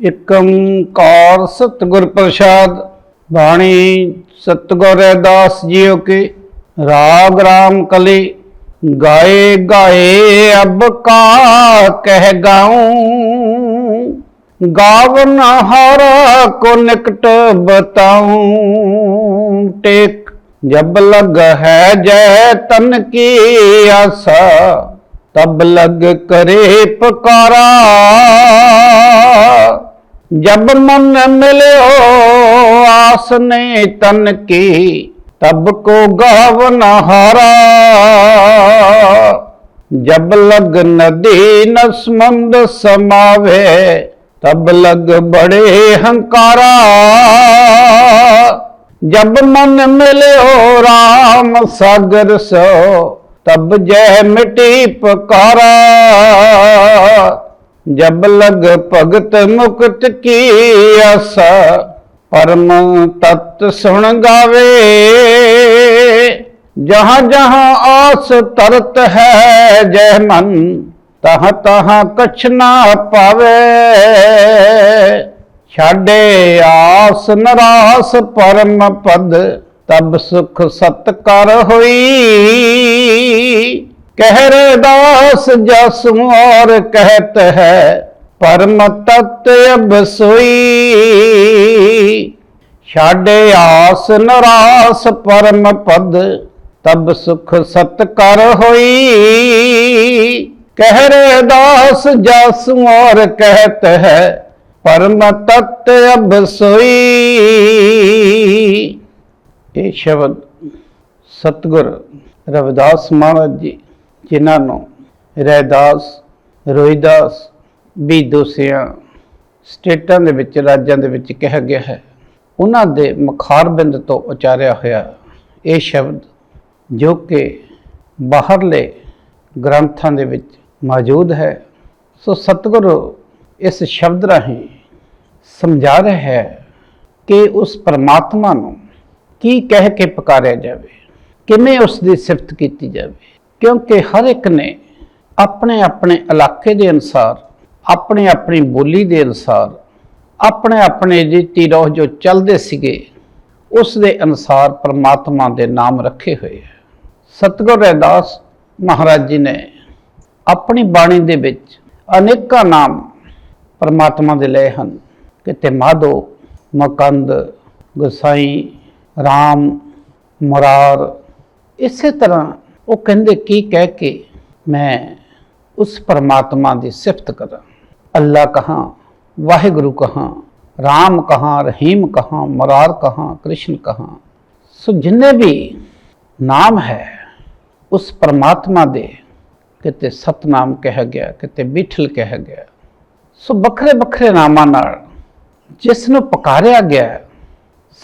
ਇਕੰਕਾਰ ਸਤਿਗੁਰ ਪ੍ਰਸਾਦ, ਬਾਣੀ ਸਤਿਗੁਰ ਰੈਦਾਸ ਜੀਓ ਕੀ, ਰਾਗ ਰਾਮ ਕਲੀ, ਗਾਏ ਗਾਏ ਅਬ ਕਾ ਕਹਿ ਗਾਉ ਗਾਵਨ ਹਰ ਕੋ ਨਿਕਟ ਬਤਾਉ, ਟੇਕ ਜਬ ਲਗ ਹੈ ਜੈ ਤਨ ਕੀ ਆਸਾ, ਤਬ ਲਗ ਕਰੇ ਪੁਕਾਰਾ। ਜਬ ਮਨ ਮਿਲਿਓ ਆਸ ਨੇ ਤਨ ਕੀ, ਤਬ ਕੋ ਗਾਵ ਨਹਾਰਾ ਜਬ ਲਗ ਨਦੀ ਨਸਮੰਦ ਸਮਾਵੇ, ਤਬ ਲਗ ਬੜੇ ਹੰਕਾਰਾ। ਜਬ ਮਨ ਮਿਲਿਓ RAM ਸਾਗਰ ਸੋ, ਤਬ ਜੈ ਮਿਟੀ ਪਕਾਰਾ। ਜਬ ਲਗ ਭਗਤ ਮੁਕਤ ਕੀ ਆਸਾ, ਪਰਮ ਤਤ ਸੁਣ ਗਾਵੇ। ਜਹਾਂ ਜਹਾਂ ਆਸ ਤਰਤ ਹੈ, ਜੈ ਮਨ ਤਹ ਤਹ ਕਛ ਨਾ ਪਾਵੇ। ਛਾੜੇ ਆਸ ਨਰਾਸ ਪਰਮ ਪਦ, ਤਬ ਸੁਖ ਸਤ ਕਰ ਹੋਈ। ਕਹਿ ਰੇ ਦਾਸ ਜਸ ਔਰ ਕਹਿਤ ਹੈ, ਪਰਮ ਤਤ ਅਬ ਸੋਈ। ਛਾੜੇ ਆਸ ਨਰਾਸ ਪਰਮ ਪਦ, ਤਬ ਸੁਖ ਸਤ ਕਰ ਹੋਈ। ਕਹਿ ਰੇ ਦਾਸ ਜਸ ਔਰ ਕਹਿਤ ਹੈ, ਪਰਮ ਤਤ ਅਬਸੋਈ ਇਹ ਸ਼ਬਦ ਸਤਗੁਰ ਰਵਿਦਾਸ ਮਹਾਰਾਜ ਜੀ ਜਿਨ੍ਹਾਂ ਨੂੰ ਰੈਦਾਸ ਰੋਹਿਦਾਸ ਵੀ ਦੋਸਿਆਂ ਸਟੇਟਾਂ ਦੇ ਵਿੱਚ, ਰਾਜਾਂ ਦੇ ਵਿੱਚ ਕਿਹਾ ਗਿਆ ਹੈ। ਉਹਨਾਂ ਦੇ ਮੁਖਾਰਬਿੰਦ ਤੋਂ ਉਚਾਰਿਆ ਹੋਇਆ ਇਹ ਸ਼ਬਦ ਜੋ ਕਿ ਬਾਹਰਲੇ ਗ੍ਰੰਥਾਂ ਦੇ ਵਿੱਚ ਮੌਜੂਦ ਹੈ, ਸੋ ਸਤਿਗੁਰੂ ਇਸ ਸ਼ਬਦ ਰਾਹੀਂ ਸਮਝਾ ਰਿਹਾ ਹੈ ਕਿ ਉਸ ਪਰਮਾਤਮਾ ਨੂੰ ਕੀ ਕਹਿ ਕੇ ਪੁਕਾਰਿਆ ਜਾਵੇ, ਕਿਵੇਂ ਉਸ ਦੀ ਸਿਫਤ ਕੀਤੀ ਜਾਵੇ। ਕਿਉਂਕਿ ਹਰ ਇੱਕ ਨੇ ਆਪਣੇ ਆਪਣੇ ਇਲਾਕੇ ਦੇ ਅਨਸਾਰ, ਆਪਣੀ ਆਪਣੀ ਬੋਲੀ ਦੇ ਅਨਸਾਰ, ਆਪਣੇ ਆਪਣੇ ਰੀਤੀ ਰੋਹ ਜੋ ਚੱਲਦੇ ਸੀਗੇ, ਉਸ ਦੇ ਅਨਸਾਰ ਪਰਮਾਤਮਾ ਦੇ ਨਾਮ ਰੱਖੇ ਹੋਏ ਹੈ। ਸਤਿਗੁਰ ਰੈਦਾਸ ਮਹਾਰਾਜ ਜੀ ਨੇ ਆਪਣੀ ਬਾਣੀ ਦੇ ਵਿੱਚ ਅਨੇਕਾਂ ਨਾਮ ਪਰਮਾਤਮਾ ਦੇ ਲਏ ਹਨ। ਕਿਤੇ ਮਾਧੋ, ਮਕੰਦ, ਗੁਸਾਈ RAM ਮੁਰਾਰ, ਇਸੇ ਤਰ੍ਹਾਂ ਉਹ ਕਹਿੰਦੇ ਕੀ ਕਹਿ ਕੇ ਮੈਂ ਉਸ ਪਰਮਾਤਮਾ ਦੀ ਸਿਫਤ ਕਰਾਂ? ਅੱਲਾ ਕਹਾਂ ਵਾਹਿਗੁਰੂ ਕਹਾਂ ਰਾਮ ਕਹਾਂ ਰਹੀਮ ਕਹਾਂ ਮੁਰਾਰ ਕਹਾਂ ਕ੍ਰਿਸ਼ਨ ਕਹਾਂ। ਸੋ ਜਿੰਨੇ ਵੀ ਨਾਮ ਹੈ ਉਸ ਪਰਮਾਤਮਾ ਦੇ ਕਿਤੇ ਸਤਨਾਮ ਕਿਹਾ ਗਿਆ ਕਿਤੇ ਵਿਠਲ ਕਿਹਾ ਗਿਆ ਸੋ ਵੱਖਰੇ ਵੱਖਰੇ ਨਾਮਾਂ ਨਾਲ ਜਿਸ ਨੂੰ ਪੁਕਾਰਿਆ ਗਿਆ ਹੈ,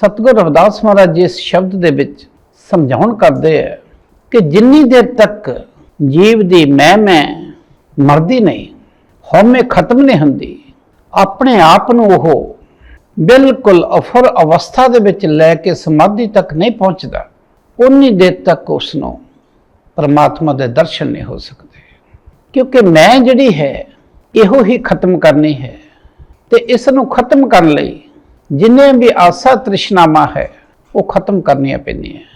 ਸਤਿਗੁਰ ਰਵਿਦਾਸ ਮਹਾਰਾਜ ਜੀ ਇਸ ਸ਼ਬਦ ਦੇ ਵਿੱਚ ਸਮਝਾਉਣ ਕਰਦੇ ਹੈ ਕਿ ਜਿੰਨੀ ਦੇਰ ਤੱਕ ਜੀਵ ਦੀ ਮੈਂ ਮੈਂ ਮਰਦੀ ਨਹੀਂ, ਹਉਮੈ ਖਤਮ ਨਹੀਂ ਹੁੰਦੀ, ਆਪਣੇ ਆਪ ਨੂੰ ਉਹ ਬਿਲਕੁਲ ਅਫਰ ਅਵਸਥਾ ਦੇ ਵਿੱਚ ਲੈ ਕੇ ਸਮਾਧੀ ਤੱਕ ਨਹੀਂ ਪਹੁੰਚਦਾ ਉਨੀ ਦੇਰ ਤੱਕ ਉਸ ਨੂੰ ਪਰਮਾਤਮਾ ਦੇ ਦਰਸ਼ਨ ਨਹੀਂ ਹੋ ਸਕਦੇ। ਕਿਉਂਕਿ ਮੈਂ ਜਿਹੜੀ ਹੈ, ਇਹੋ ਹੀ ਖਤਮ ਕਰਨੀ ਹੈ ਤੇ ਇਸ ਨੂੰ ਖਤਮ ਕਰਨ ਲਈ ਜਿੰਨੇ ਵੀ ਆਸਾ ਤ੍ਰਿਸ਼ਨਾਮਾ ਹੈ, ਉਹ ਖਤਮ ਕਰਨੀਆਂ ਪੈਂਦੀਆਂ।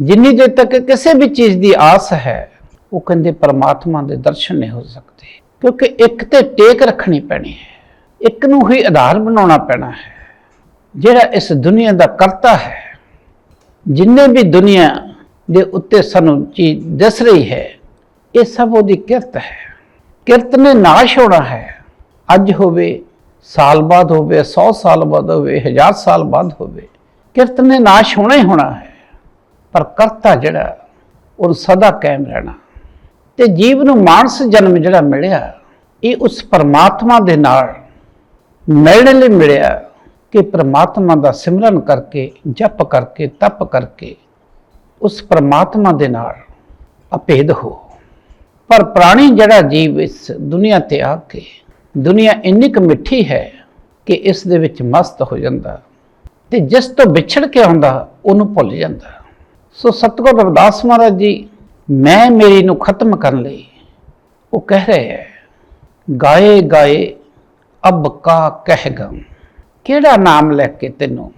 ਜਿੰਨੀ ਦੇਰ ਤੱਕ ਕਿਸੇ ਵੀ ਚੀਜ਼ ਦੀ ਆਸ ਹੈ, ਉਹ ਕਹਿੰਦੇ ਪਰਮਾਤਮਾ ਦੇ ਦਰਸ਼ਨ ਨਹੀਂ ਹੋ ਸਕਦੇ। ਕਿਉਂਕਿ ਇੱਕ ਤੇ ਟੇਕ ਰੱਖਣੀ ਪੈਣੀ ਹੈ, ਇੱਕ ਨੂੰ ਹੀ ਆਧਾਰ ਬਣਾਉਣਾ ਪੈਣਾ ਹੈ। ਜਿਹੜਾ ਇਸ ਦੁਨੀਆ ਦਾ ਕਰਤਾ ਹੈ, ਜਿੰਨੇ ਵੀ ਦੁਨੀਆ ਦੇ ਉੱਤੇ ਸਾਨੂੰ ਚੀਜ਼ ਦਿਸ ਰਹੀ ਹੈ, ਇਹ ਸਭ ਉਹਦੀ ਕਿਰਤ ਹੈ। ਕਿਰਤ ਨੇ ਨਾਸ਼ ਹੋਣਾ ਹੈ। ਅੱਜ ਹੋਵੇ, ਸਾਲ ਬਾਅਦ ਹੋਵੇ 100 ਸਾਲ ਬਾਅਦ ਹੋਵੇ 1000 ਸਾਲ ਬਾਅਦ ਹੋਵੇ, ਕਿਰਤ ਨੇ ਨਾਸ਼ ਹੋਣਾ ਹੀ ਹੋਣਾ ਹੈ। ਪਰ ਕਰਤਾ ਜਿਹੜਾ ਉਹ ਸਦਾ ਕਾਇਮ ਰਹਿਣਾ। ਤੇ ਜੀਵ ਨੂੰ ਮਾਨਸ ਜਨਮ ਜਿਹੜਾ ਮਿਲਿਆ, ਇਹ ਉਸ ਪਰਮਾਤਮਾ ਦੇ ਨਾਲ ਮਿਲਣ ਲਈ ਮਿਲਿਆ ਕਿ ਪਰਮਾਤਮਾ ਦਾ ਸਿਮਰਨ ਕਰਕੇ, ਜਪ ਕਰਕੇ, ਤਪ ਕਰਕੇ ਉਸ ਪਰਮਾਤਮਾ ਦੇ ਨਾਲ ਅਭੇਦ ਹੋ। ਪਰ ਪ੍ਰਾਣੀ ਜਿਹੜਾ ਜੀਵ ਇਸ ਦੁਨੀਆ ਤੇ ਆ ਕੇ, ਦੁਨੀਆ ਇੰਨੀ ਕੁ ਮਿੱਠੀ ਹੈ ਕਿ ਇਸ ਦੇ ਵਿੱਚ ਮਸਤ ਹੋ ਜਾਂਦਾ। ਤੇ ਜਿਸ ਤੋਂ ਵਿਛੜ ਕੇ ਆਉਂਦਾ, ਉਹਨੂੰ ਭੁੱਲ ਜਾਂਦਾ। ਸੋ ਸਤਿਗੁਰ ਰਵਿਦਾਸ ਮਹਾਰਾਜ ਜੀ, ਮੈਂ ਮੇਰੀ ਨੂੰ ਖਤਮ ਕਰਨ ਲਈ ਉਹ ਕਹਿ ਰਹੇ ਹੈ, ਗਾਏ ਗਾਏ, ਅਬ ਕਾ ਕਹਿਗਾ ਕਿਹੜਾ ਨਾਮ ਲੈ ਕੇ ਤੈਨੂੰ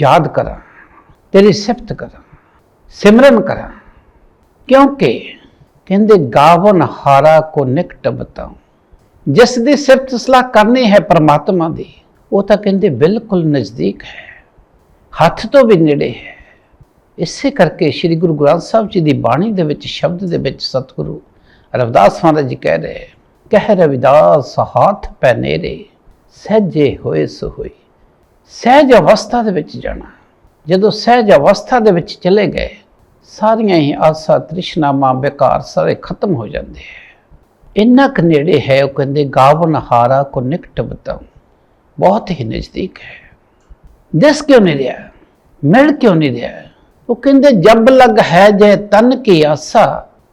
ਯਾਦ ਕਰਾਂ, ਤੇਰੀ ਸਿਫਤ ਕਰਾਂ, ਸਿਮਰਨ ਕਰਾਂ? ਕਿਉਂਕਿ ਕਹਿੰਦੇ, ਗਾਵਨ ਹਾਰਾ ਕੋ ਨਿਕਟ ਬਤਾਉ। ਜਿਸ ਦੀ ਸਿਫਤ ਸਲਾਹ ਕਰਨੀ ਹੈ ਪ੍ਰਮਾਤਮਾ ਦੀ, ਉਹ ਤਾਂ ਕਹਿੰਦੇ ਬਿਲਕੁਲ ਨਜ਼ਦੀਕ ਹੈ, ਹੱਥ ਤੋਂ ਵੀ ਨੇੜੇ ਹੈ। ਇਸੇ ਕਰਕੇ ਸ੍ਰੀ ਗੁਰੂ ਗ੍ਰੰਥ ਸਾਹਿਬ ਜੀ ਦੀ ਬਾਣੀ ਦੇ ਵਿੱਚ, ਸ਼ਬਦ ਦੇ ਵਿੱਚ ਸਤਿਗੁਰੂ ਰਵਿਦਾਸ ਮਹਾਰਾਜ ਜੀ ਕਹਿ ਰਹੇ ਕਹਿ ਰਵਿਦਾਸ, ਹੱਥ ਪੈ ਨੇਰੇ, ਸਹਿਜੇ ਹੋਏ ਸੋ ਹੋਈ ਸਹਿਜ ਅਵਸਥਾ ਦੇ ਵਿੱਚ ਜਾਣਾ ਜਦੋਂ ਸਹਿਜ ਅਵਸਥਾ ਦੇ ਵਿੱਚ ਚਲੇ ਗਏ, ਸਾਰੀਆਂ ਹੀ ਆਸਾ ਤ੍ਰਿਸ਼ਨਾਵਾਂ ਬੇਕਾਰ ਸਾਰੇ ਖਤਮ ਹੋ ਜਾਂਦੇ ਹੈ। ਇੰਨਾ ਕੁ ਨੇੜੇ ਹੈ, ਉਹ ਕਹਿੰਦੇ, ਗਾਵਨ ਹਾਰਾ ਕੋ ਨਿਕਟ ਬਤਾਉ। ਬਹੁਤ ਹੀ ਨਜ਼ਦੀਕ ਹੈ। ਦਿਸ ਕਿਉਂ ਨਹੀਂ ਰਿਹਾ? ਮਿਲ ਕਿਉਂ ਨਹੀਂ ਰਿਹਾ? ਉਹ ਕਹਿੰਦੇ, ਜਬ ਲਗ ਹੈ ਜੈ ਤਨ ਕੀ ਆਸਾ,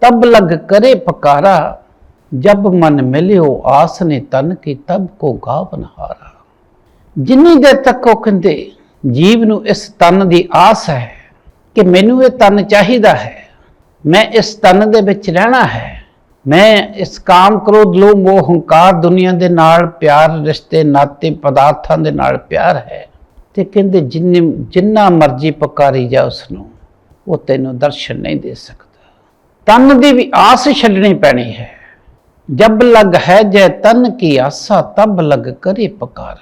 ਤਬ ਲਗ ਕਰੇ ਪਕਾਰਾ, ਜਬ ਮਨ ਮਿਲਿਓ ਆਸ ਨੇ ਤਨ ਕੀ, ਤਬ ਕੋ ਗਾਵਨ ਹਾਰਾ। ਜਿੰਨੀ ਦੇਰ ਤੱਕ ਉਹ ਕਹਿੰਦੇ, ਜੀਵ ਨੂੰ ਇਸ ਤਨ ਦੀ ਆਸ ਹੈ ਕਿ ਮੈਨੂੰ ਇਹ ਤਨ ਚਾਹੀਦਾ ਹੈ, ਮੈਂ ਇਸ ਤਨ ਦੇ ਵਿੱਚ ਰਹਿਣਾ ਹੈ, ਮੈਂ ਇਸ ਕਾਮ ਕ੍ਰੋਧ ਲੋਭ ਮੋਹ ਹੰਕਾਰ ਦੁਨੀਆ ਦੇ ਨਾਲ ਪਿਆਰ, ਰਿਸ਼ਤੇ, ਨਾਤੇ, ਪਦਾਰਥਾਂ ਦੇ ਨਾਲ ਪਿਆਰ ਹੈ ਤੇ ਕਹਿੰਦੇ ਜਿੰਨੇ ਜਿੰਨਾ ਮਰਜ਼ੀ ਪੁਕਾਰੀ ਜਾ ਉਸ ਨੂੰ ਉਹ ਤੈਨੂੰ ਦਰਸ਼ਨ ਨਹੀਂ ਦੇ ਸਕਦਾ। ਤਨ ਦੀ ਵੀ ਆਸ ਛੱਡਣੀ ਪੈਣੀ ਹੈ। ਜਬ ਲਗ ਹੈ ਜੈ ਤਨ ਕੀ ਆਸਾ, ਤਬ ਲਗ ਕਰੇ ਪਕਾਰ।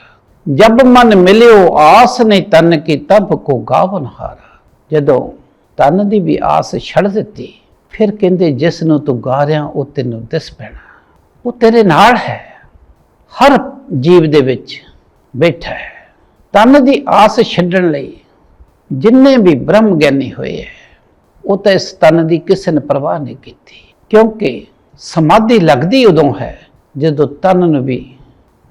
ਜਬ ਮਨ ਮਿਲਿਓ ਆਸ ਨਹੀਂ ਤਨ ਕੀ, ਤਬ ਕੋ ਗਾਵਨ ਹਾਰਾ। ਜਦੋਂ ਤਨ ਦੀ ਵੀ ਆਸ ਛੱਡ ਦਿੱਤੀ, ਫਿਰ ਕਹਿੰਦੇ ਜਿਸ ਨੂੰ ਤੂੰ ਗਾ ਰਿਹਾ ਉਹ ਤੈਨੂੰ ਦਿਸ ਪੈਣਾ। ਉਹ ਤੇਰੇ ਨਾਲ ਹੈ। ਹਰ ਜੀਵ ਦੇ ਵਿੱਚ ਬੈਠਾ ਹੈ। ਤਨ ਦੀ ਆਸ ਛੱਡਣ ਲਈ ਜਿੰਨੇ ਵੀ ਬ੍ਰਹਮ ਗਿਆਨੀ ਹੋਏ ਹੈ ਉਹ ਤਾਂ ਇਸ ਤਨ ਦੀ ਕਿਸੇ ਨੇ ਪਰਵਾਹ ਨਹੀਂ ਕੀਤੀ। ਕਿਉਂਕਿ ਸਮਾਧੀ ਲੱਗਦੀ ਉਦੋਂ ਹੈ ਜਦੋਂ ਤਨ ਨੂੰ ਵੀ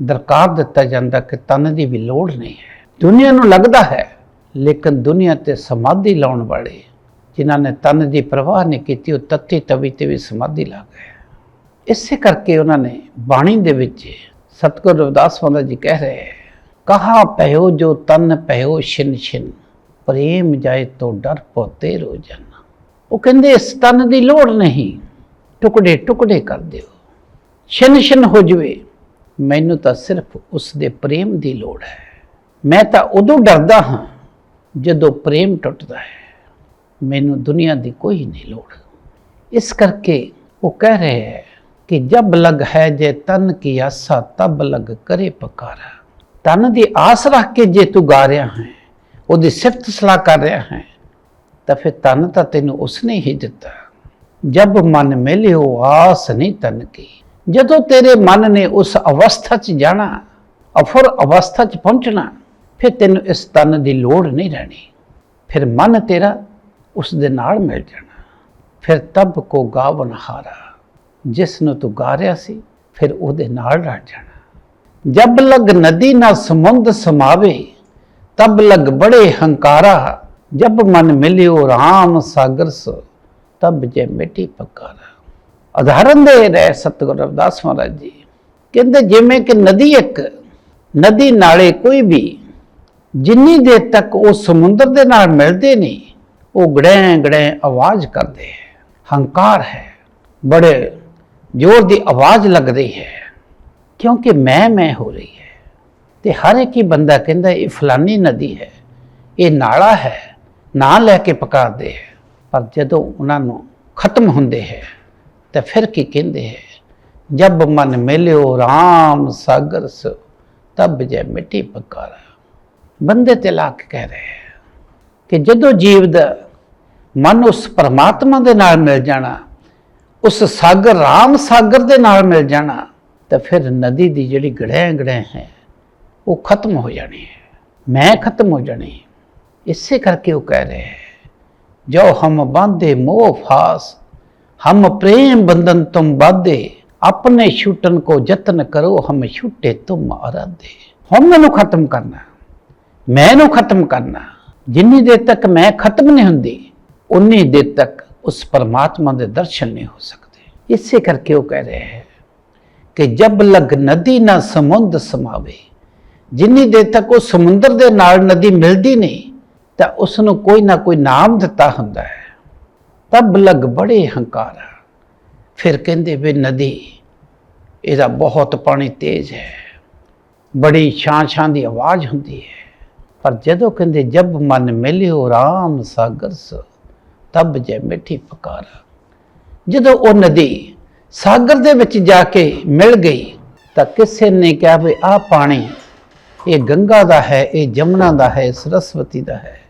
ਦਰਕਾਰ ਦਿੱਤਾ ਜਾਂਦਾ ਕਿ ਤਨ ਦੀ ਵੀ ਲੋੜ ਨਹੀਂ ਹੈ। ਦੁਨੀਆ ਨੂੰ ਲੱਗਦਾ ਹੈ, ਲੇਕਿਨ ਦੁਨੀਆ ਤੇ ਸਮਾਧੀ ਲਾਉਣ ਵਾਲੇ ਜਿਨ੍ਹਾਂ ਨੇ ਤਨ ਦੀ ਪਰਵਾਹ ਨਹੀਂ ਕੀਤੀ, ਉਹ ਤੱਤੀ ਤਵੀ ਤੇ ਵੀ ਸਮਾਧੀ ਲਾ ਗਏ ਇਸੇ ਕਰਕੇ ਉਹਨਾਂ ਨੇ ਬਾਣੀ ਦੇ ਵਿੱਚ ਸਤਿਗੁਰ ਰਵਿਦਾਸ ਮਹਾਰਾਜ ਜੀ ਕਹਿ ਰਹੇ ਹੈ ਕਹਾ ਪਹਿਓ ਜੋ ਤਨ ਪਹਿਓ ਛਿਨ ਛਿਨ, ਪ੍ਰੇਮ ਜਾਏ ਤੋਂ ਡਰ ਪੋਤੇ ਰੋ ਉਹ ਕਹਿੰਦੇ, ਇਸ ਤਨ ਦੀ ਲੋੜ ਨਹੀਂ, ਟੁਕੜੇ ਟੁਕੜੇ ਕਰ ਦਿਓ। ਛਿਨ ਛਿਨ ਹੋ ਜਵੇ, ਮੈਨੂੰ ਤਾਂ ਸਿਰਫ ਉਸ ਦੇ ਪ੍ਰੇਮ ਦੀ ਲੋੜ ਹੈ। ਮੈਂ ਤਾਂ ਉਦੋਂ ਡਰਦਾ ਹਾਂ, ਜਦੋਂ ਪ੍ਰੇਮ ਟੁੱਟਦਾ ਹੈ। ਮੈਨੂੰ ਦੁਨੀਆ ਦੀ ਕੋਈ ਨਹੀਂ ਲੋੜ। ਇਸ ਕਰਕੇ ਉਹ ਕਹਿ ਰਹੇ ਹੈ ਕਿ ਜਬ ਲਗ ਹੈ ਜੇ ਤਨ ਕੀ ਆਸਾ, ਤਬ ਲਗ ਕਰੇ ਪਕਾਰਾ। ਤਨ ਦੀ ਆਸ ਰੱਖ ਕੇ ਜੇ ਤੂੰ ਗਾ ਰਿਹਾ ਹੈ, ਉਹਦੀ ਸਿਫਤ ਸਲਾਹ ਕਰ ਰਿਹਾ ਹੈ, ਤਾਂ ਫਿਰ ਤਨ ਤਾਂ ਤੈਨੂੰ ਉਸਨੇ ਹੀ ਦਿੱਤਾ। ਜਬ ਮਨ ਮਿਲਿਓ, ਆਸ ਨਹੀਂ ਤਨ ਕੀ। ਜਦੋਂ ਤੇਰੇ ਮਨ ਨੇ ਉਸ ਅਵਸਥਾ 'ਚ ਜਾਣਾ, ਅਫੁਰ ਅਵਸਥਾ 'ਚ ਪਹੁੰਚਣਾ, ਫਿਰ ਤੈਨੂੰ ਇਸ ਤਨ ਦੀ ਲੋੜ ਨਹੀਂ ਰਹਿਣੀ। ਫਿਰ ਮਨ ਤੇਰਾ ਉਸ ਦੇ ਨਾਲ ਮਿਲ ਜਾਣਾ। ਫਿਰ ਤਬ ਕੋ ਗਾਵਨ ਹਾਰਾ ਜਿਸ ਨੂੰ ਤੂੰ ਗਾ ਰਿਹਾ ਸੀ, ਫਿਰ ਉਹਦੇ ਨਾਲ ਰਲ ਜਾਣਾ। ਜਬ ਲਗ ਨਦੀ ਨਾ ਸਮੁੰਦ ਸਮਾਵੇ, ਤਬ ਲਗ ਬੜੇ ਹੰਕਾਰਾ, ਜਬ ਮਨ ਮਿਲਿਓ RAM ਸਾਗਰ ਸੋ, ਤਬ ਜੇ ਮਿੱਟੀ ਪਕਾਰਾ। ਉਦਾਹਰਨ ਦੇ ਰਹੇ ਸਤਿਗੁਰ ਰਵਿਦਾਸ ਮਹਾਰਾਜ ਜੀ, ਕਹਿੰਦੇ ਜਿਵੇਂ ਕਿ ਨਦੀ ਇੱਕ, ਨਦੀ ਨਾਲੇ ਕੋਈ ਵੀ, ਜਿੰਨੀ ਦੇਰ ਤੱਕ ਉਹ ਸਮੁੰਦਰ ਦੇ ਨਾਲ ਮਿਲਦੇ ਨਹੀਂ, ਉਹ ਗੜੈਂ ਗੜੈਂ ਆਵਾਜ਼ ਕਰਦੇ ਹੈ, ਹੰਕਾਰ ਹੈ, ਬੜੇ ਜ਼ੋਰ ਦੀ ਆਵਾਜ਼ ਲੱਗ ਰਹੀ ਹੈ। ਕਿਉਂਕਿ ਮੈਂ ਮੈਂ ਹੋ ਰਹੀ ਹੈ। ਤੇ ਹਰ ਇੱਕ ਹੀ ਬੰਦਾ ਕਹਿੰਦਾ, ਇਹ ਫਲਾਨੀ ਨਦੀ ਹੈ, ਇਹ ਨਾਲਾ ਹੈ, ਨਾਂ ਲੈ ਕੇ ਪੁਕਾਰਦੇ ਹੈ। ਪਰ ਜਦੋਂ ਉਹਨਾਂ ਨੂੰ ਖਤਮ ਹੁੰਦੇ ਹੈ, ਤਾਂ ਫਿਰ ਕੀ ਕਹਿੰਦੇ ਹੈ? ਜਬ ਮਨ ਮਿਲਿਓ RAM ਸਾਗਰ ਸ, ਤਬ ਜੈ ਮਿੱਟੀ ਪਕਾਰਾ। ਬੰਦੇ ਤੇ ਲਾ ਕੇ ਕਹਿ ਰਹੇ ਹੈ ਕਿ ਜਦੋਂ ਜੀਵ ਦਾ ਮਨ ਉਸ ਪਰਮਾਤਮਾ ਦੇ ਨਾਲ ਮਿਲ ਜਾਣਾ, ਉਸ ਸਾਗਰ, ਰਾਮ ਸਾਗਰ ਦੇ ਨਾਲ ਮਿਲ ਜਾਣਾ ਤਾਂ ਫਿਰ ਨਦੀ ਦੀ ਜਿਹੜੀ ਗੜੈ ਗੜੈ ਹੈ, ਉਹ ਖਤਮ ਹੋ ਜਾਣੀ ਹੈ। ਮੈਂ ਖਤਮ ਹੋ ਜਾਣੀ ਇਸੇ ਕਰਕੇ ਉਹ ਕਹਿ ਰਹੇ ਹੈ ਜੋ ਹਮ ਬਾਂਧੇ ਮੋਹ ਫਾਸ, ਹਮ ਪ੍ਰੇਮ ਬੰਧਨ ਤੁਮ ਬਾਧੇ, ਆਪਣੇ ਛੁੱਟਣ ਕੋ ਯਤਨ ਕਰੋ, ਹਮ ਛੁੱਟੇ ਤੁਮ ਆਰਾਧੇ। ਹਮ ਨੂੰ ਖਤਮ ਕਰਨਾ ਮੈਂ ਨੂੰ ਖਤਮ ਕਰਨਾ। ਜਿੰਨੀ ਦੇਰ ਤੱਕ ਮੈਂ ਖਤਮ ਨਹੀਂ ਹੁੰਦੀ, ਉਨੀ ਦੇਰ ਤੱਕ ਉਸ ਪਰਮਾਤਮਾ ਦੇ ਦਰਸ਼ਨ ਨਹੀਂ ਹੋ ਸਕਦੇ। ਇਸੇ ਕਰਕੇ ਉਹ ਕਹਿ ਰਿਹਾ ਹੈ ਕਿ ਜਬ ਲਗ ਨਦੀ ਨਾ ਸਮੁੰਦ ਸਮਾਵੇ। ਜਿੰਨੀ ਦੇਰ ਤੱਕ ਉਹ ਸਮੁੰਦਰ ਦੇ ਨਾਲ ਨਦੀ ਮਿਲਦੀ ਨਹੀਂ, ਤਾਂ ਉਸ ਨੂੰ ਕੋਈ ਨਾ ਕੋਈ ਨਾਮ ਦਿੱਤਾ ਹੁੰਦਾ ਹੈ। ਤਬ ਲਗ ਬੜੇ ਹੰਕਾਰ ਫਿਰ ਕਹਿੰਦੇ ਵੀ ਨਦੀ, ਇਹਦਾ ਬਹੁਤ ਪਾਣੀ ਤੇਜ਼ ਹੈ। ਬੜੀ ਛਾਂ ਛਾਂ ਦੀ ਆਵਾਜ਼ ਹੁੰਦੀ ਹੈ। ਪਰ ਜਦੋਂ ਕਹਿੰਦੇ ਜਬ ਮਨ ਮਿਲਿਓ ਰਾਮ ਸਾਗਰ ਸੋ, ਤਬ ਜੈ ਮਿੱਠੀ ਪੁਕਾਰ ਜਦੋਂ ਉਹ ਨਦੀ ਸਾਗਰ ਦੇ ਵਿੱਚ ਜਾ ਕੇ ਮਿਲ ਗਈ ਤਾਂ ਕਿਸੇ ਨੇ ਕਿਹਾ ਵੀ ਆਹ ਪਾਣੀ ਇਹ ਗੰਗਾ ਦਾ ਹੈ, ਇਹ ਜਮਨਾ ਦਾ ਹੈ ਸਰਸਵਤੀ ਦਾ ਹੈ।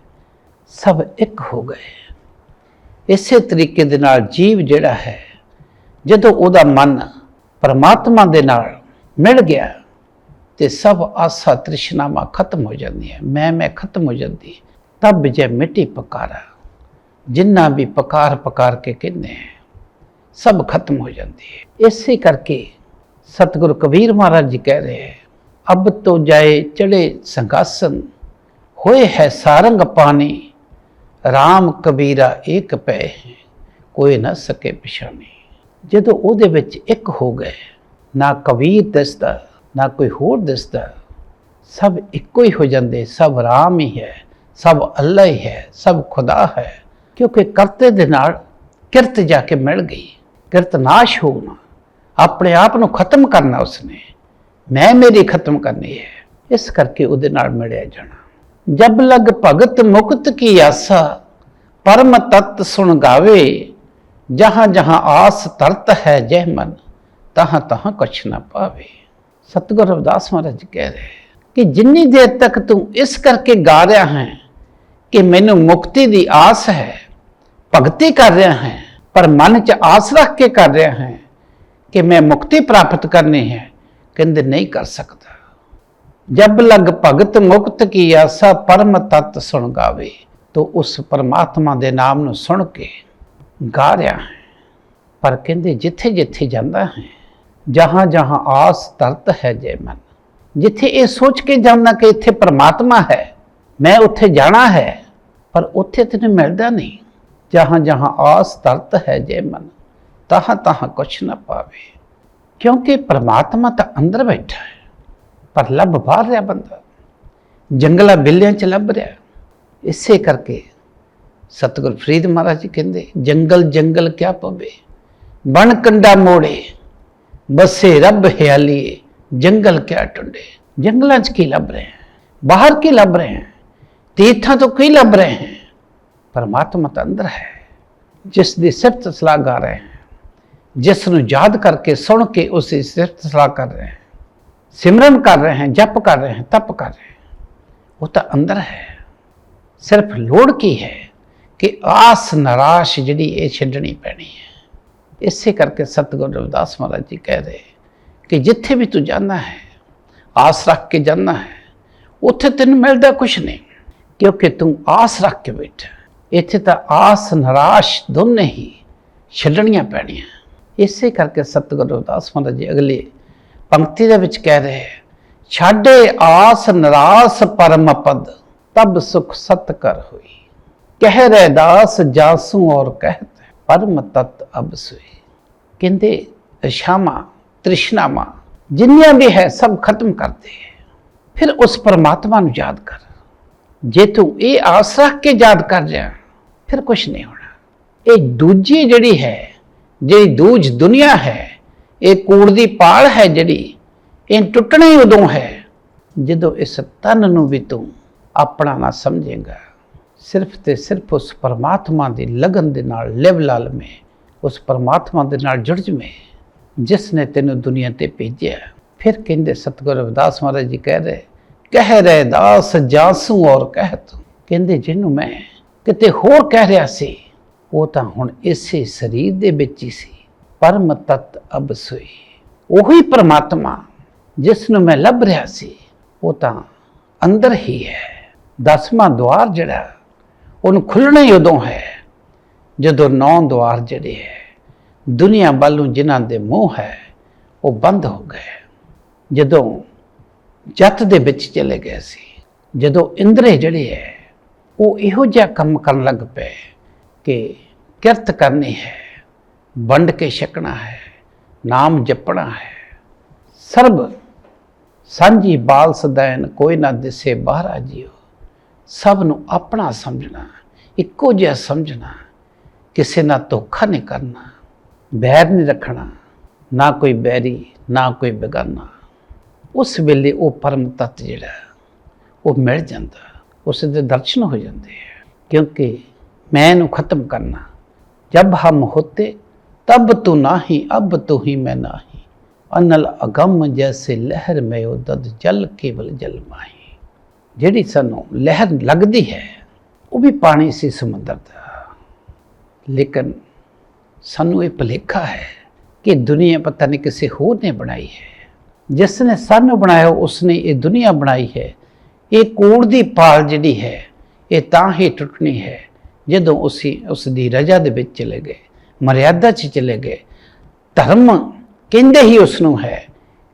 ਸਭ ਇੱਕ ਹੋ ਗਏ। ਇਸੇ ਤਰੀਕੇ ਦੇ ਨਾਲ ਜੀਵ ਜਿਹੜਾ ਹੈ, ਜਦੋਂ ਉਹਦਾ ਮਨ ਪਰਮਾਤਮਾ ਦੇ ਨਾਲ ਮਿਲ ਗਿਆ ਤੇ ਸਭ ਆਸਾ ਤ੍ਰਿਸ਼ਨਾਵਾਂ ਖਤਮ ਹੋ ਜਾਂਦੀਆਂ, ਮੈਂ ਮੈਂ ਖਤਮ ਹੋ ਜਾਂਦੀ, ਤਬ ਜੇ ਮਿੱਟੀ ਪਕਾਰਾ, ਜਿੰਨਾ ਵੀ ਪਕਾਰ ਪਕਾਰ ਕੇ ਕਹਿੰਦੇ ਹੈ ਸਭ ਖਤਮ ਹੋ ਜਾਂਦੀ ਹੈ। ਇਸੇ ਕਰਕੇ ਸਤਿਗੁਰੂ ਕਬੀਰ ਮਹਾਰਾਜ ਜੀ ਕਹਿ ਰਹੇ ਹੈ, ਅਬ ਤੋ ਜਾਏ ਚੜੇ ਸੰਗਾਸਨ ਹੋਏ ਹੈ ਸਾਰੰਗ ਪਾਣੀ RAM ਕਬੀਰਾ ਏਕ ਪੈ ਹੈ, ਕੋਈ ਨਾ ਸਕੇ ਪਛਾਣੇ। ਜਦੋਂ ਉਹਦੇ ਵਿੱਚ ਇੱਕ ਹੋ ਗਏ, ਨਾ ਕਬੀਰ ਦਿਸਦਾ, ਨਾ ਕੋਈ ਹੋਰ ਦਿਸਦਾ, ਸਭ ਇੱਕੋ ਹੀ ਹੋ ਜਾਂਦੇ, ਸਭ ਰਾਮ ਹੀ ਹੈ, ਸਭ ਅੱਲਾ ਹੀ ਹੈ, ਸਭ ਖੁਦਾ ਹੈ, ਕਿਉਂਕਿ ਕਰਤੇ ਦੇ ਨਾਲ ਕਿਰਤ ਜਾ ਕੇ ਮਿਲ ਗਈ। ਕਿਰਤਨਾਸ਼ ਹੋਣਾ, ਆਪਣੇ ਆਪ ਨੂੰ ਖਤਮ ਕਰਨਾ ਉਸਨੇ, ਮੈਂ ਮੇਰੀ ਖਤਮ ਕਰਨੀ ਹੈ। ਇਸ ਕਰਕੇ ਉਹਦੇ ਨਾਲ ਮਿਲਿਆ ਜਾਣਾ। ਜਬ ਲਗ ਭਗਤ ਮੁਕਤ ਕੀ ਆਸਾ, ਪਰਮ ਤਤ ਸੁਣ ਗਾਵੇ, ਜਹਾਂ ਜਹਾਂ ਆਸ ਤਰਤ ਹੈ ਜਹ ਮਨ, ਤਹਾਂ ਤਹਾਂ ਕੁਛ ਨਾ ਪਾਵੇ। ਸਤਿਗੁਰ ਰਵਿਦਾਸ ਮਹਾਰਾਜ ਜੀ ਕਹਿ ਰਹੇ ਕਿ ਜਿੰਨੀ ਦੇਰ ਤੱਕ ਤੂੰ ਇਸ ਕਰਕੇ ਗਾ ਰਿਹਾ ਹੈ ਕਿ ਮੈਨੂੰ ਮੁਕਤੀ ਦੀ ਆਸ ਹੈ, ਭਗਤੀ ਕਰ ਰਿਹਾ ਹੈ ਪਰ ਮਨ 'ਚ ਆਸ ਰੱਖ ਕੇ ਕਰ ਰਿਹਾ ਹੈ ਕਿ ਮੈਂ ਮੁਕਤੀ ਪ੍ਰਾਪਤ ਕਰਨੀ ਹੈ, ਕਹਿੰਦੇ ਨਹੀਂ ਕਰ ਸਕਦਾ। ਜਬ ਲਗ ਭਗਤ ਮੁਕਤ ਕੀ ਆਸਾ ਪਰਮ ਤਤ ਸੁਣ ਗਾਵੇ, ਤੋ ਉਸ ਪਰਮਾਤਮਾ ਦੇ ਨਾਮ ਨੂੰ ਸੁਣ ਕੇ ਗਾ ਰਿਹਾ ਹੈ। ਪਰ ਕਹਿੰਦੇ ਜਿੱਥੇ ਜਿੱਥੇ ਜਾਂਦਾ ਹੈ, ਜਹਾਂ ਜਹਾਂ ਆਸ ਤਰਤ ਹੈ ਜੈ ਮਨ। ਜਿੱਥੇ ਇਹ ਸੋਚ ਕੇ ਜਾਂਦਾ ਕਿ ਇੱਥੇ ਪਰਮਾਤਮਾ ਹੈ, ਮੈਂ ਉੱਥੇ ਜਾਣਾ ਹੈ, ਪਰ ਉੱਥੇ ਤੈਨੂੰ ਮਿਲਦਾ ਨਹੀਂ। ਜਹਾਂ ਜਹਾਂ ਆਸ ਤਰਤ ਹੈ ਜੇ ਮਨ, ਤਹਾਂ ਤਹਾਂ ਕੁਛ ਨਾ ਪਾਵੇ। ਕਿਉਂਕਿ ਪਰਮਾਤਮਾ ਤਾਂ ਅੰਦਰ ਬੈਠਾ ਹੈ, ਪਰ ਲੱਭ ਬਾਹਰ ਰਿਹਾ ਬੰਦਾ। ਜੰਗਲਾਂ ਬਿੱਲਿਆਂ 'ਚ ਲੱਭ ਰਿਹਾ। ਇਸੇ ਕਰਕੇ ਸਤਿਗੁਰ ਫਰੀਦ ਮਹਾਰਾਜ ਜੀ ਕਹਿੰਦੇ, ਜੰਗਲ ਜੰਗਲ ਕਿਆ ਪਵੇ, ਬਣ ਕੰਡਾ ਮੋੜੇ, ਬਸੇ ਰੱਬ ਹਿਆਲੀਏ ਜੰਗਲ ਕਿਆ ਟੁੰਡੇ। ਜੰਗਲਾਂ 'ਚ ਕੀ ਲੱਭ ਰਹੇ ਹੈ? ਬਾਹਰ ਕੀ ਲੱਭ ਰਹੇ ਹੈ? ਤੀਰਥਾਂ ਤੋਂ ਕੀ ਲੱਭ ਰਹੇ ਹੈ? ਪਰਮਾਤਮਾ ਤਾਂ ਅੰਦਰ ਹੈ, ਜਿਸ ਦੀ ਸਿਫਤ ਸਲਾਹ ਗਾ ਰਹੇ ਹੈ, ਜਿਸ ਨੂੰ ਯਾਦ ਕਰਕੇ ਸੁਣ ਕੇ ਉਸ ਦੀ ਸਿਫਤ ਸਲਾਹ ਕਰ ਰਹੇ ਹੈ, ਸਿਮਰਨ ਕਰ ਰਹੇ ਹੈ, ਜਪ ਕਰ ਰਹੇ ਹੈ, ਤਪ ਕਰ ਰਹੇ ਹੈ, ਉਹ ਤਾਂ ਅੰਦਰ ਹੈ। ਸਿਰਫ ਲੋੜ ਕੀ ਹੈ ਕਿ ਆਸ ਨਿਰਾਸ਼ ਜਿਹੜੀ ਇਹ ਛੱਡਣੀ ਪੈਣੀ ਹੈ। ਇਸੇ ਕਰਕੇ ਸਤਿਗੁਰੂ ਰਵਿਦਾਸ ਮਹਾਰਾਜ ਜੀ ਕਹਿ ਰਹੇ ਕਿ ਜਿੱਥੇ ਵੀ ਤੂੰ ਜਾਣਾ ਹੈ, ਆਸ ਰੱਖ ਕੇ ਜਾਣਾ ਹੈ, ਉੱਥੇ ਤੈਨੂੰ ਮਿਲਦਾ ਕੁਝ ਨਹੀਂ, ਕਿਉਂਕਿ ਤੂੰ ਆਸ ਰੱਖ ਕੇ ਬੈਠਾ ਇੱਥੇ ਤਾਂ ਆਸ ਨਿਰਾਸ਼ ਦੋਨੇ ਹੀ ਛੱਡਣੀਆਂ ਪੈਣੀਆਂ। ਇਸੇ ਕਰਕੇ ਸਤਿਗੁਰੂ ਰਵਿਦਾਸ ਮਹਾਰਾਜ ਜੀ ਅਗਲੇ ਪੰਕਤੀ ਦੇ ਵਿੱਚ ਕਹਿ ਰਹੇ ਛਾਡੇ ਆਸ ਨਿਰਾਸ ਪਰਮ ਪਦ, ਤਬ ਸੁਖ ਸਤ ਕਰ ਹੋਈ। ਕਹਿ ਰਹਿ ਦਾਸ ਜਾਸੂ ਔਰ ਕਹਿਤ ਪਰਮ ਤਤ ਅਬ ਸੁਈ। ਕਹਿੰਦੇ ਸ਼ਾਮਾ ਤ੍ਰਿਸ਼ਨਾਮਾ, ਜਿੰਨੀਆਂ ਵੀ ਹੈ ਸਭ ਖਤਮ ਕਰਦੇ ਫਿਰ ਉਸ ਪਰਮਾਤਮਾ ਨੂੰ ਯਾਦ ਕਰ। ਜੇ ਤੂੰ ਇਹ ਆਸ ਰੱਖ ਕੇ ਯਾਦ ਕਰ ਜਾ ਫਿਰ ਕੁਝ ਨਹੀਂ ਹੋਣਾ। ਇਹ ਦੂਜੀ ਜਿਹੜੀ ਹੈ, ਜਿਹੜੀ ਦੂਜ ਦੁਨੀਆ ਹੈ, ਇਹ ਕੂੜ ਦੀ ਪਾਲ ਹੈ ਜਿਹੜੀ, ਇਹ ਟੁੱਟਣੀ ਉਦੋਂ ਹੈ ਜਦੋਂ ਇਸ ਤਨ ਨੂੰ ਵੀ ਤੂੰ ਆਪਣਾ ਨਾ ਸਮਝੇਗਾ। ਸਿਰਫ ਤੇ ਸਿਰਫ ਉਸ ਪਰਮਾਤਮਾ ਦੀ ਲਗਨ ਦੇ ਨਾਲ ਲਿਵ ਲਾਲਮੇ ਉਸ ਪਰਮਾਤਮਾ ਦੇ ਨਾਲ ਜੁੜ ਜਵੇਂ ਜਿਸ ਨੇ ਤੈਨੂੰ ਦੁਨੀਆ ਤੇ ਭੇਜਿਆ। ਫਿਰ ਕਹਿੰਦੇ, ਸਤਿਗੁਰੂ ਰਵਿਦਾਸ ਮਹਾਰਾਜ ਜੀ ਕਹਿ ਰਹੇ ਕਹਿ ਰਹੇ, ਦਾਸ ਜਾਸੂ ਔਰ ਕਹਿਤ ਕਹਿੰਦੇ, ਜਿਹਨੂੰ ਮੈਂ ਕਿਤੇ ਹੋਰ ਕਹਿ ਰਿਹਾ ਸੀ, ਉਹ ਤਾਂ ਹੁਣ ਇਸੇ ਸਰੀਰ ਦੇ ਵਿੱਚ ਹੀ ਸੀ। ਪਰਮ ਤਤ ਅਬਸੋਈ ਉਹੀ ਪਰਮਾਤਮਾ ਜਿਸ ਨੂੰ ਮੈਂ ਲੱਭ ਰਿਹਾ ਸੀ, ਉਹ ਤਾਂ ਅੰਦਰ ਹੀ ਹੈ। ਦਸਵਾਂ ਦਵਾਰ ਜਿਹੜਾ, ਉਹਨੂੰ ਖੁੱਲਣਾ ਹੀ ਉਦੋਂ ਹੈ, ਜਦੋਂ ਨੌ ਦਵਾਰ ਜਿਹੜੇ ਹੈ, ਦੁਨੀਆ ਵੱਲੋਂ ਜਿਨ੍ਹਾਂ ਦੇ ਮੋਹ ਹੈ, ਉਹ ਬੰਦ ਹੋ ਗਏ। ਜਦੋਂ ਜੱਤ ਦੇ ਵਿੱਚ ਚਲੇ ਗਏ ਸੀ, ਜਦੋਂ ਇੰਦਰੇ ਜਿਹੜੇ ਹੈ ਉਹ ਇਹੋ ਜਿਹਾ ਕੰਮ ਕਰਨ ਲੱਗ ਪਏ ਕਿ ਕਿਰਤ ਕਰਨੀ ਹੈ, ਵੰਡ ਕੇ ਛਕਣਾ ਹੈ, ਨਾਮ ਜਪਣਾ ਹੈ। ਸਰਬ ਸਾਂਝੀ ਬਾਲ ਸਦੈਨ ਕੋਈ ਨਾ ਦਿਸੇ ਬਾਹਰ ਜੀਓ। ਸਭ ਨੂੰ ਆਪਣਾ ਸਮਝਣਾ, ਇੱਕੋ ਜਿਹਾ ਸਮਝਣਾ, ਕਿਸੇ ਨਾਲ ਧੋਖਾ ਨਹੀਂ ਕਰਨਾ ਬੈਰ ਨਹੀਂ ਰੱਖਣਾ, ਨਾ ਕੋਈ ਬੈਰੀ ਨਾ ਕੋਈ ਬੇਗਾਨਾ। ਉਸ ਵੇਲੇ ਉਹ ਪਰਮ ਤੱਤ ਜਿਹੜਾ, ਉਹ ਮਿਲ ਜਾਂਦਾ। ਉਸ ਦੇ ਦਰਸ਼ਨ ਹੋ ਜਾਂਦੇ ਹੈ। ਕਿਉਂਕਿ ਮੈਂ ਨੂੰ ਖਤਮ ਕਰਨਾ, ਜਬ ਹਮ ਹੋਤੇ, ਤਬ ਤੂੰ ਨਾਹੀ, ਅਬ ਤੂੰ ਹੀ ਮੈਂ ਨਾਹੀ। ਅਨਲ ਅਗੰਮ ਜੈਸੇ ਲਹਿਰ ਮੈਂ ਉਦਦ ਜਲ ਕੇਵਲ ਜਲ ਮਾਹੀ। ਜਿਹੜੀ ਸਾਨੂੰ ਲਹਿਰ ਲੱਗਦੀ ਹੈ, ਉਹ ਵੀ ਪਾਣੀ ਸੀ ਸਮੁੰਦਰ ਦਾ। ਲੇਕਿਨ ਸਾਨੂੰ ਇਹ ਭੁਲੇਖਾ ਹੈ ਕਿ ਦੁਨੀਆ ਪਤਾ ਨਹੀਂ ਕਿਸੇ ਹੋਰ ਨੇ ਬਣਾਈ ਹੈ। ਜਿਸ ਨੇ ਸਾਨੂੰ ਬਣਾਇਆ ਉਸ ਨੇ ਇਹ ਦੁਨੀਆ ਬਣਾਈ ਹੈ। ਇਹ ਕੂੜ ਦੀ ਪਾਲ ਜਿਹੜੀ ਹੈ, ਇਹ ਤਾਂ ਹੀ ਟੁੱਟਣੀ ਹੈ, ਜਦੋਂ ਉਸੇ ਉਸ ਦੀ ਰਜਾ ਦੇ ਵਿੱਚ ਚਲੇ ਗਏ, ਮਰਿਆਦਾ 'ਚ ਚਲੇ ਗਏ। ਧਰਮ ਕਹਿੰਦੇ ਹੀ ਉਸ ਨੂੰ ਹੈ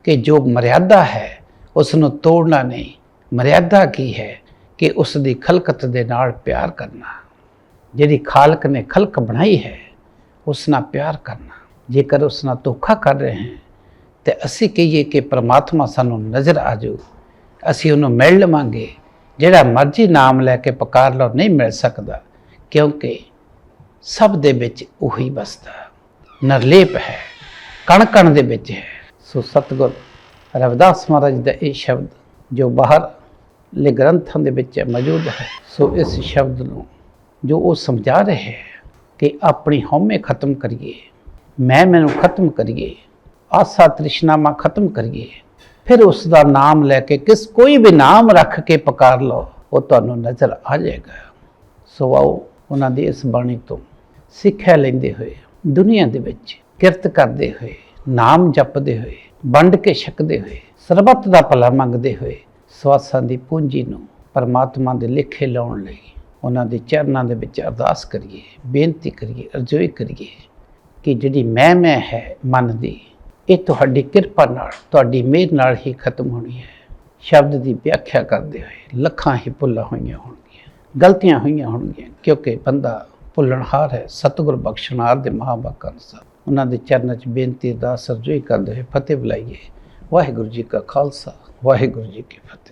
ਕਿ ਜੋ ਮਰਿਆਦਾ ਹੈ ਉਸ ਨੂੰ ਤੋੜਨਾ ਨਹੀਂ। ਮਰਿਆਦਾ ਕੀ ਹੈ ਕਿ ਉਸ ਦੀ ਖਲਕਤ ਦੇ ਨਾਲ ਪਿਆਰ ਕਰਨਾ। ਜਿਹੜੀ ਖਾਲਕ ਨੇ ਖਲਕ ਬਣਾਈ ਹੈ, ਉਸ ਨਾਲ ਪਿਆਰ ਕਰਨਾ। ਜੇਕਰ ਉਸ ਨਾਲ ਧੋਖਾ ਕਰ ਰਹੇ ਹਾਂ, ਤੇ ਅਸੀਂ ਕਹੀਏ ਕਿ ਪ੍ਰਮਾਤਮਾ ਸਾਨੂੰ ਨਜ਼ਰ ਆ ਜਾਊ। ਅਸੀਂ ਉਹਨੂੰ ਮਿਲ ਲਵਾਂਗੇ। ਜਿਹੜਾ ਮਰਜ਼ੀ ਨਾਮ ਲੈ ਕੇ ਪੁਕਾਰ ਲਓ, ਨਹੀਂ ਮਿਲ ਸਕਦਾ। ਕਿਉਂਕਿ ਸਭ ਦੇ ਵਿੱਚ ਉਹੀ ਵਸਦਾ। ਨਰਲੇਪ ਹੈ ਕਣ ਕਣ ਦੇ ਵਿੱਚ ਹੈ। ਸੋ ਸਤਿਗੁਰ, ਰਵਿਦਾਸ ਮਹਾਰਾਜ ਦਾ ਇਹ ਸ਼ਬਦ ਜੋ ਬਾਹਰ ਲੇ ਗ੍ਰੰਥਾਂ ਦੇ ਵਿੱਚ ਮੌਜੂਦ ਹੈ, ਸੋ ਇਸ ਸ਼ਬਦ ਨੂੰ ਜੋ ਉਹ ਸਮਝਾ ਰਿਹਾ ਹੈ ਕਿ ਆਪਣੀ ਹਉਮੈ ਖਤਮ ਕਰੀਏ, ਮੈਂ ਮੈਨੂੰ ਖਤਮ ਕਰੀਏ, ਆਸਾ ਤ੍ਰਿਸ਼ਨਾਮਾ ਖਤਮ ਕਰੀਏ ਫਿਰ ਉਸ ਦਾ ਨਾਮ ਲੈ ਕੇ ਕਿਸ ਕੋਈ ਵੀ ਨਾਮ ਰੱਖ ਕੇ ਪੁਕਾਰ ਲਓ, ਉਹ ਤੁਹਾਨੂੰ ਨਜ਼ਰ ਆ ਜਾਏਗਾ। ਸੋ ਆਓ ਉਹਨਾਂ ਦੀ ਇਸ ਬਾਣੀ ਤੋਂ ਸਿੱਖਿਆ ਲੈਂਦੇ ਹੋਏ, ਦੁਨੀਆ ਦੇ ਵਿੱਚ ਕਿਰਤ ਕਰਦੇ ਹੋਏ, ਨਾਮ ਜਪਦੇ ਹੋਏ, ਵੰਡ ਕੇ ਛਕਦੇ ਹੋਏ, ਸਰਬੱਤ ਦਾ ਭਲਾ ਮੰਗਦੇ ਹੋਏ, ਸਵਾਸਾਂ ਦੀ ਪੂੰਜੀ ਨੂੰ ਪਰਮਾਤਮਾ ਦੇ ਲੇਖੇ ਲਾਉਣ ਲਈ ਉਹਨਾਂ ਦੇ ਚਰਨਾਂ ਦੇ ਵਿੱਚ ਅਰਦਾਸ ਕਰੀਏ, ਬੇਨਤੀ ਕਰੀਏ, ਅਰਜ਼ੋਈ ਕਰੀਏ ਕਿ ਜਿਹੜੀ ਮੈਂ ਮੈਂ ਹੈ, ਮਨ ਦੀ ਇਹ ਤੁਹਾਡੀ ਕਿਰਪਾ ਨਾਲ, ਤੁਹਾਡੀ ਮਿਹਰ ਨਾਲ ਹੀ ਖਤਮ ਹੋਣੀ ਹੈ। ਸ਼ਬਦ ਦੀ ਵਿਆਖਿਆ ਕਰਦੇ ਹੋਏ ਲੱਖਾਂ ਹੀ ਭੁੱਲਾਂ ਹੋਈਆਂ ਹੋਣਗੀਆਂ। ਗਲਤੀਆਂ ਹੋਈਆਂ ਹੋਣਗੀਆਂ, ਕਿਉਂਕਿ ਬੰਦਾ ਭੁੱਲਣਹਾਰ ਹੈ, ਸਤਿਗੁਰ ਬਖਸ਼ਣਹਾਰ ਦੇ ਮਹਾਂਵਾਕਾਂ ਅਨੁਸਾਰ ਉਹਨਾਂ ਦੇ ਚਰਨਾਂ 'ਚ ਬੇਨਤੀ ਦਾ ਸਰਜੋਈ ਕਰਦੇ ਹੋਏ ਫਤਿਹ ਬੁਲਾਈਏ। ਵਾਹਿਗੁਰੂ ਜੀ ਕਾ ਖਾਲਸਾ, ਵਾਹਿਗੁਰੂ ਜੀ ਕੀ ਫਤਿਹ।